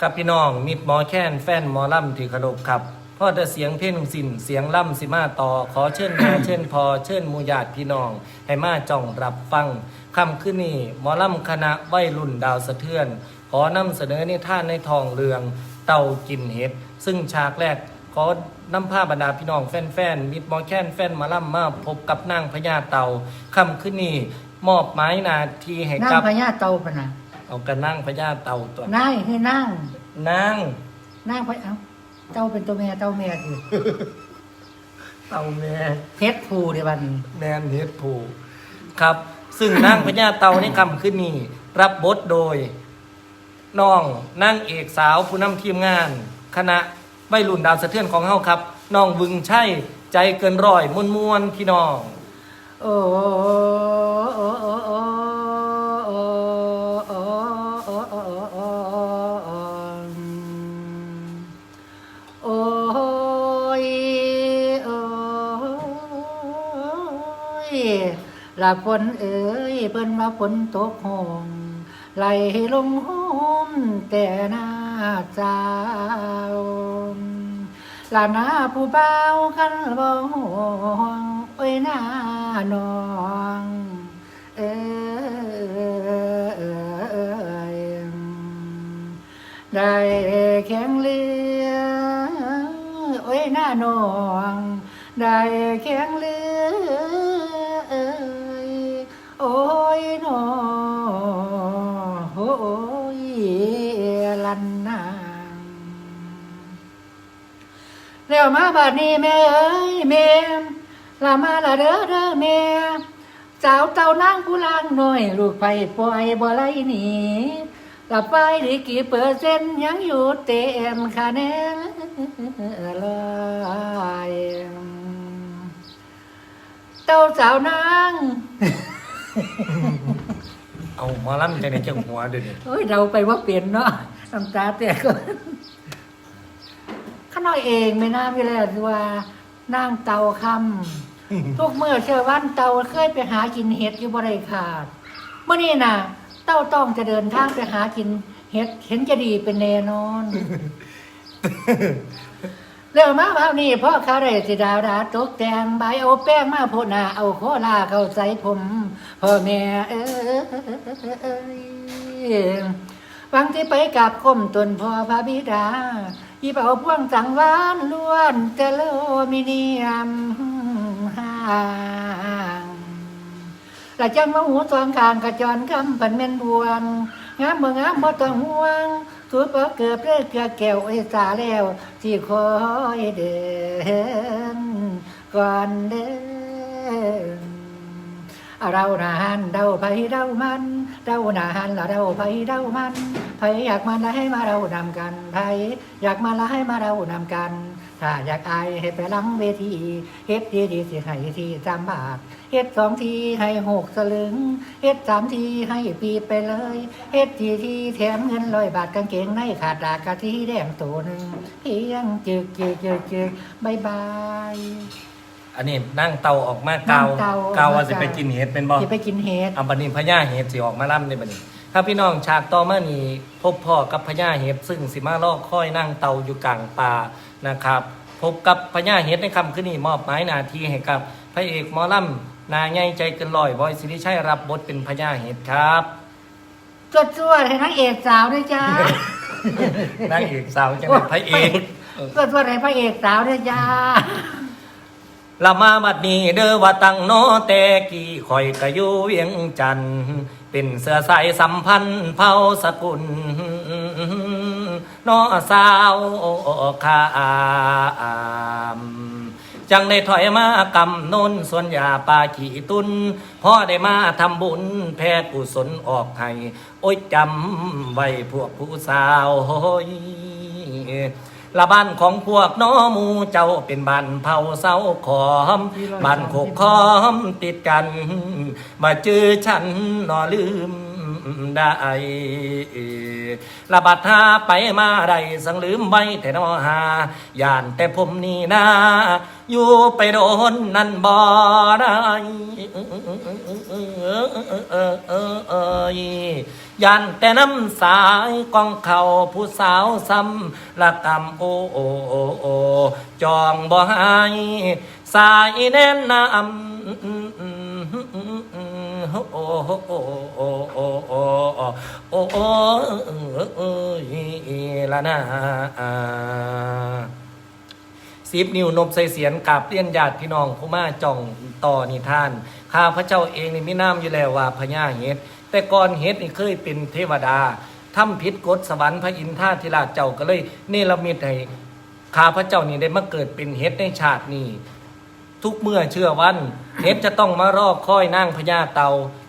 กับพี่น้องมิตรหมอแค้นแฟนหมอลำที่เคารพครับพ่อแต่เสียงเพ่งสินเสียงล่ำสิมาต่อ ขอเชิญแม่เชิญพอเชิญมูญาติพี่น้อง ให้มาจ้องรับฟังคำขึ้นนี่หมอลำคณะวัยรุ่นดาวสะเทือน ขอนำเสนอนิท่านในทองเรือง เต่ากินเห็ด ซึ่งฉากแรกขอนำผ้าบรรดาพี่น้องแฟนๆมิตรหมอแค้นแฟนหมาล่ำมาพบกับนางพญาเต่าคำขึ้นนี่มอบหมายหนาทีให้นั่งกับพญาเต่าพะนะ เอากันนั่งพญาเต่าตัวนั่งให้นั่ง นั่ง นั่งพญาเอ้าเต่าเป็นตัวแม่เต่าแม่คือเต่าแม่เพชรภูเดี๋ยววันนี้แนนเฮดผูครับ ซึ่งนางพญาเต่าในคำขึ้นนี่รับบทโดยน้องนางเอกสาวผู้นำทีมงาน คณะวัยรุ่นดาวสะเทือนของเฮาครับน้องวึงใช่ใจเกินร้อยมวนมวนๆพี่น้อง โอ้โอ้ ละฝนเอ๋ยเปิ้นมาฝนตกหงไหลลงหมแต่หน้าเจ้าลานาผู้เบาคันบ่ห่วงโอ้ยหน้าน้องเออเออเอยได้แข็งเรือโอ้ยหน้าน้องได้แข็งเรือ เร็วมาบาดนี้แม่เอ้ยแม่ลามาละเด้อเด้อแม่สาวเต่านางผู้ลางหน่อยลูกไปปล่อยบ่ไหลหนีกลับไปหรือกี่เปอร์เซ็นต์ยังอยู่เต็มคะแนนลอยเต้าสาวนางเอาหมาล่ำใจในเจ้าหัวเดี๋ยวนี้โอ้ยเราไปว่าเปลี่ยนเนาะน้ำตาแตกก่อ นข้าน้อยเองไม่น่าพี่แลวว่านางเตาคำทุกเมื่อเชื่อวันเตาเคยไปหากินเห็ดอยู่บ่ได้ขาดเมื่อนี้น่ะ เต้าต้องจะเดินทางไปหากินเห็ดเห็นจะดีเป็นแน่นอน เรื่องมาแบบนี้พ่อเขาได้สิดาวดาตกแต่งใบเอาแป้งมาโพดหนาเอาโคลาเข้าใส่ผมพ่อแม่เอ้ยฟังที่ไปกับคมตนพ่อพระบิดา ยิบเอาพ่วงสังวานล้วนเจโลมิเนียมห่างและจังมาหูสองข้างกระจรคำปันเม่นบวงงามเมืองงามบ่ต้องห่วงสูดบ่เกือบเลือเกลือแก้วไอ้สาแล้ว ที่คอยเดินก่อนเดิน เรานาหันเดาไปเดามัน เรานานละเราไปเดามันไผอยากมาแล้วให้มาเรานำกันไผอยากมาแล้วให้มาเรานำกัน ถ้าอยากอายให้ไปลังเวทีเฮ็ดดีดีสิให้ที่จำบาทเฮ็ดสองทีให้หกสลึงเฮ็ดสามทีให้ปีไปเลยเฮ็ดทีทีแถมเงินร้อยบาทกางเกงในขาดดากกะที่แดงตัวหนึ่งเพียงจึกจึกจึกจึกบายบาย อันนี้นั่งเตาออกมาเกานั่งเตาเกาว่าออกมาสิไปกินเห็ดเป็นบ่สิไปกินเฮ็ดเอาบัดนี้พญาเห็ดสิออกมาล่ำในบัดนี้ถ้าพี่น้องฉากต่อมานี้พบพ่อกับพญาเห็ดซึ่งสิมาลอกค่อยนั่งเตาอยู่กลางป่านะครับ พบกับพญาเห็ดในคำขึ้นนี้มอบหมายหนาทีให้กับพระเอกหมอลำนาใหญ่ใจเกินลอยบอยสิริชัยรับบทเป็นพญาเห็ดครับจดจวดให้นางเอกสาวด้วยจ้านางเอกสาวจังเป็นพระเอกจดจวดให้พระเอกสาวด้วยจ้า ละมาบัดนี้เด้อว่าตั้งโนแต่กี่คอยกะอยู่เวียงจันทน์เป็นเสื้อสายสัมพันธ์เผ่าสกุลนอสาวขามจังได้ถอยมากำนนส่วนยาปาขี่ตุนพ่อได้มาทำบุญแพ่กุศลออกให้โอ้ยจำไว้พวกผู้สาวโฮ้ย ละบ้านของพวกน้อหมูเจ้าเป็นบ้านเผาเสาขอมบ้านโคกคอมติดกัน มาเจอฉันนอลืมำ ได้ระบาดหาไปมาไรสังลืมไว้แต่นอหาย่านแต่ผมนี่นาอยู่ไปโดนนั่นบ่ได้ยันแต่น้ำสายกองเข่าผู้สาวซ้ำละกำโอโอโอโอจองบ่ให้สายแน่นน้ำ โอ้โอ้โอ้โอ้โอ้โอ้โอ้โอ้ละนะสิบนิ้วนบใส่เสียนกับเลี้ยนญาติพี่น้องผู้มาจ่องต่อนิทาน ข้าพระเจ้าเองนี่มีน้ำอยู่แล้วว่าพญาเฮ็ดแต่ก่อนเฮ็ดนี่เคยเป็นเทวดาทำผิดกฎสวรรค์พระอินทราธิราชเจ้าก็เลยเนรมิตให้ข้าพระเจ้านี่ได้มาเกิดเป็นเฮ็ดในชาตินี้ ทุกเมื่อเชื่อวันเฮ็ดจะต้องมารอบค่อยนั่งพญาเตา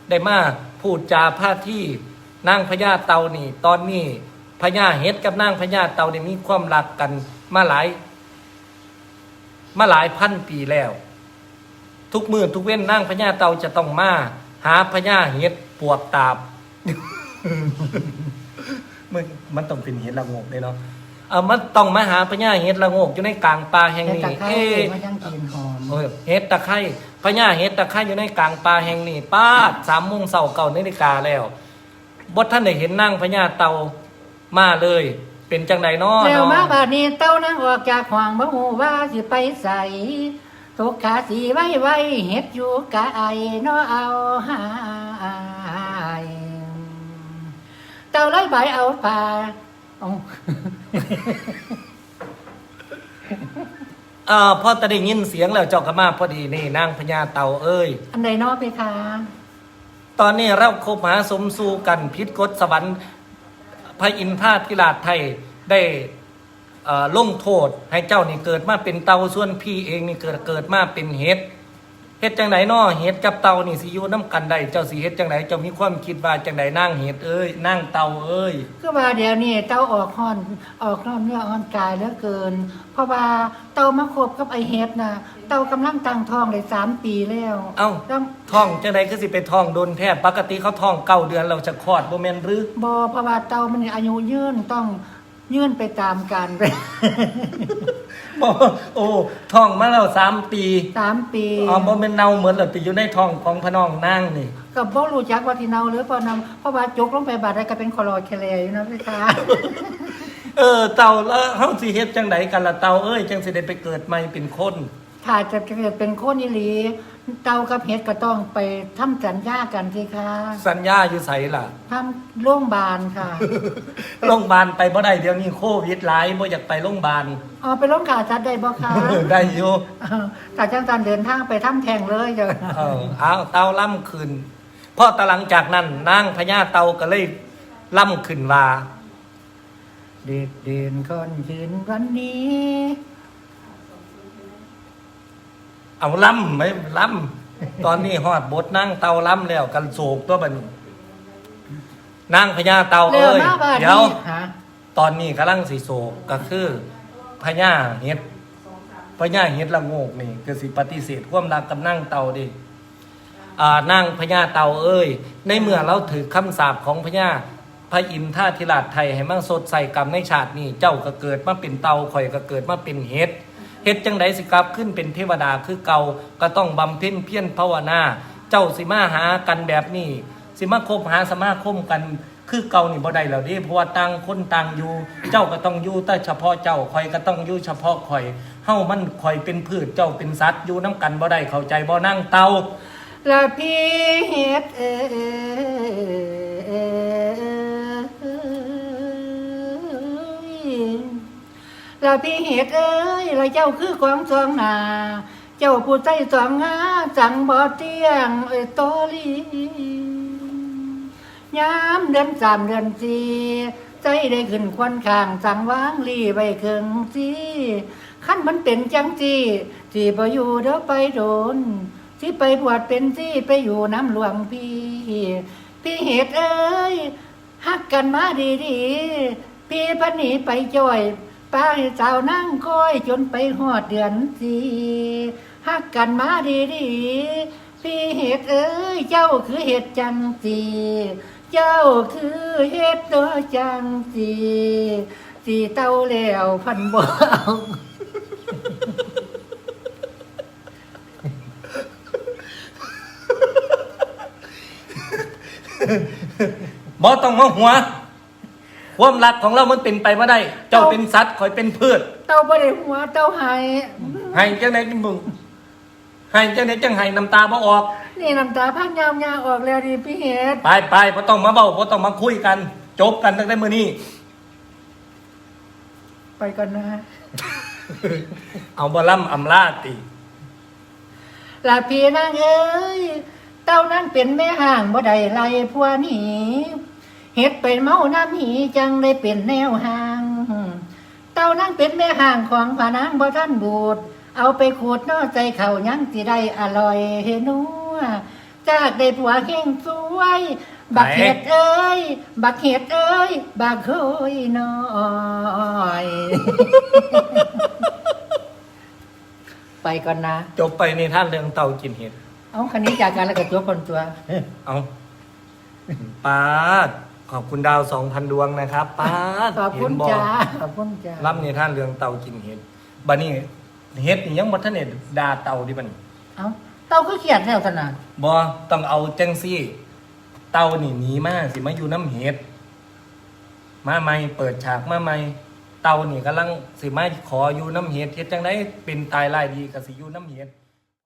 ได้มาพูดจาพาที่นั่งพญาเตานี่ ตอนนี้พญาเฮ็ดกับนั่งพญาเตาเนี่ยมีความรักกันมาหลาย มาหลายพันปีแล้ว ทุกมือทุกเว้นนั่งพญาเตาจะต้องมาหาพญาเฮ็ดปวกตาบมันมันต้องเป็นเห็ดละโงกเลยเนาะเออมันต้องมาหาพญาเห็ดละโงกอยู่ในกลางป่าแห่งเห็ดนี้ตะไคร้เอ๊ะมันยังกินหอม เออเห็ดตะไคร้พญาเห็ดตะไคร้อยู่ในกลางป่าแห่งนี้ป้าดสามโมงเสาเก่านาฬิกาแล้วบดท่านได้เห็นนั่งพญาเตามาเลย เป็นจังใดน้อแล้วเนามาบาดนี้เต้านั่งออกจากห่วางบ่ฮู้ว่าสิไปใส่ตกขาสีไว้ไว้เฮ็ดอยู่กะไอเนาะเอาหายเต้าไล่ใบเอาป่าเอา เออพอตะได้ยินเสียงแล้วเจ้าก็มาพอดีนี่นั่งพญาเตาเอ้ย อันใดเนาะเพคะ ตอนนี้เราคบหาสมสู่กันพิษกฎสวรรค์พระอินทราธิราชไทยได้เอ่อลงโทษให้เจ้านี่เกิดมาเป็นเตาส่วนพี่เองนี่เกิดเกิดมาเป็นเห็ดเฮ็ดจังไดน้อเห็ดกับเตานี่สิอยู่น้ำกันได้เจ้าสิเฮ็ดจังไดเจ้ามีความคิดว่าจังไดนั่งเห็ดเอ้ยนั่งเตาเอ้ยคือว่าเดี๋ยวนี้เต้าออกห่อนออกนอนเนื้ออ่อนกายเหลือเกิน เพราะว่าเต้ามาคบกับไอเฮ็ดน่ะเต้ากำลังตั้งท้องได้สามปีแล้วเอ้าแล้วท้องจังไดคือสิไปท้องโดนแทบปกติเขาท้องเก้าเดือนเราจะคลอดบ่แม่นหรือบอเพราะว่าเต้ามันอายุยืนต้องยืนไปตามกันไป บ่โอ้ท้องมาแล้วสามปีสามปีอ๋อบ่แม่นเน่าเหมือนเราติอยู่ในท้องของพระน้องนางนี่ก็บ่รู้จักว่าที่เนาหรือเปล่านำเพราะว่าจกลงไปบาดได้ก็เป็นคอรอแคลอยู่นะพี่คะเออเต่าแล้วเฮาสิเฮ็ดจังไดกันล่ะเต่าเอ้ยจังสิได้ไปเกิดใหม่เป็นคนถ้าจะเกิดเป็นคนอีหลี เต้ากับเฮ็ดก็ต้องไปทำสัญญากันสิคะสัญญาอยู่ไสล่ะทำโรงพยาบาลค่ะ โรงพยาบาลไปบ่ได้เดี๋ยวนี้โควิดหลายบ่อยากไปโรงพยาบาลเอาไปโรงขาจัดได้บ่คะได้อยู่ถ้าจังสันเดินทางไปทำแทงเลยเจ้ะเออเอาเต่าล่ำขึ้นพอตะหลังจากนั้นนางพญาเต่าก็เลยล่ำขึ้นว่าเด็กเด่นคนยืนวันนี้ เอาล่ำไหมล่ำตอนนี้ฮอดบทนั่งเต่าล่ำแล้วกันโศกตัวบัดนี้นางพญาเต่าเร็วเอ้ยมากบาดเดี๋ยวนี้ฮะตอนนี้กำลังสีโศกก็คือพญาเฮ็ดพญาเฮ็ดละโงกนี่คือสิปฏิเสธความรักกับนั่งเตาดิอ่านั่งพญาเตาเอ้ย ในเมื่อเราถือคำสาปของพญาพระอินทราธิราชไทยให้มั่งสดใส่กรรมในชาตินี้เจ้าก็เกิดมาเป็นเตาข่อยก็เกิดมาเป็นเฮ็ด เฮ็ดจังไดสิกลับขึ้นเป็นเทวดาคือเก่าก็ต้องบำเพ็ญเพียรภาวนา เจ้าสิมาหากันแบบนี้ สิมาคบหาสมาคมกันคือเก่านี่บ่ได้แล้วเดิเพราะว่าต่างคนต่างอยู่ เจ้าก็ต้องอยู่แต่เฉพาะเจ้าข่อยก็ต้องอยู่เฉพาะข่อยเฮามันข่อยเป็นพืชเจ้าเป็นสัตว์อยู่น้ำกันบ่ได้เข้าใจบ่นั่งเตาละพี่เฮ็ดเอ้ย ละพี่เฮ็ดเอ้ยละเจ้าคือของสองหนาเจ้าผู้ใจสองหาจังบ่เตียงเอ้ยโตลียามเดือนสามเดือนสี่ใจได้ขึ้นควันข้างสั่งวางลีไว้เครื่องสีขั้นมันเป็นจังจีจีบ่อยู่เด้อไปโดนที่ไปบวชเป็นที่ไปอยู่น้ำหลวงพี่ พี่เหตุเอ้ยฮักกันมาดีดีๆพี่พันหนีไปจ่อย ป้าให้สาวนั่งคอยจนไปหอดเดือนสีฮักกันมาดีดีพี่เหตุเอ้ยเจ้าคือเหตุจังสีเจ้าคือเฮ็ดเด้อจังสีสีเต้าแล้วพันบ่เอาบ่ต้องมาหัว ความรักของเรามันเป็นไปไม่ได้ เจ้าเป็นสัตว์คอยเป็นพืช เต้าบ่ได้หัวเต้าหายให้จังไหนจังมึงให้จังไหนจังให้น้ำตาบ่ออก นี่น้ำตาพันยาวยาวออกแล้วดิพี่เฮ็ดไปไปบ่ต้องมาเบ้าบ่ต้องมาคุยกัน จบกันตั้งแต่มื้อนี้ ไปก่อนนะ เอาบ่ล่ำอำลาติ ลาพี่นางเอ้ย เต้านั้นเป็นแม่ห่างบ่ได้ไล่พัวหนี เฮ็ดเป็นเมาน้ำหีจังได้เป็นแนวห่าง เต้านั้นเป็นแม่ห่างของผานางบ่ท่านบูด เอาไปขูดนอใจเขายังสิได้อร่อยเฮนัวจากได้ผัวเข่งสวย บักเห็ดเอ้ย บักเห็ดเอ้ย บักโอยน้อย ไปก่อนนะ จบไปในท่านเรื่องเต่ากินเห็ด เอาคันนี้จากการแล้วก็ตัวคนตัว เอาปาด ขอบคุณดาวสองพันดวงนะครับปาดขอบคุณเห็นจ้าขอบคุณจ้าล่ำในท่านเรื่องเต่ากินเห็ดบัดนี้เห็ดนี่ยังบ่ทันได้ดาเต่าดิบัดนี้เอาเต้าก็เขียดแล้วขนาดบ่ต้องเอาจังซี่ เต่านี่หนีมาสิมาอยู่น้ำเห็ดมาใหม่เปิดฉากมาใหม่เต่านี่กำลังสิมาขออยู่น้ำเห็ดเฮ็ดจังไดเป็นตายรายดีก็สิอยู่น้ำเห็ด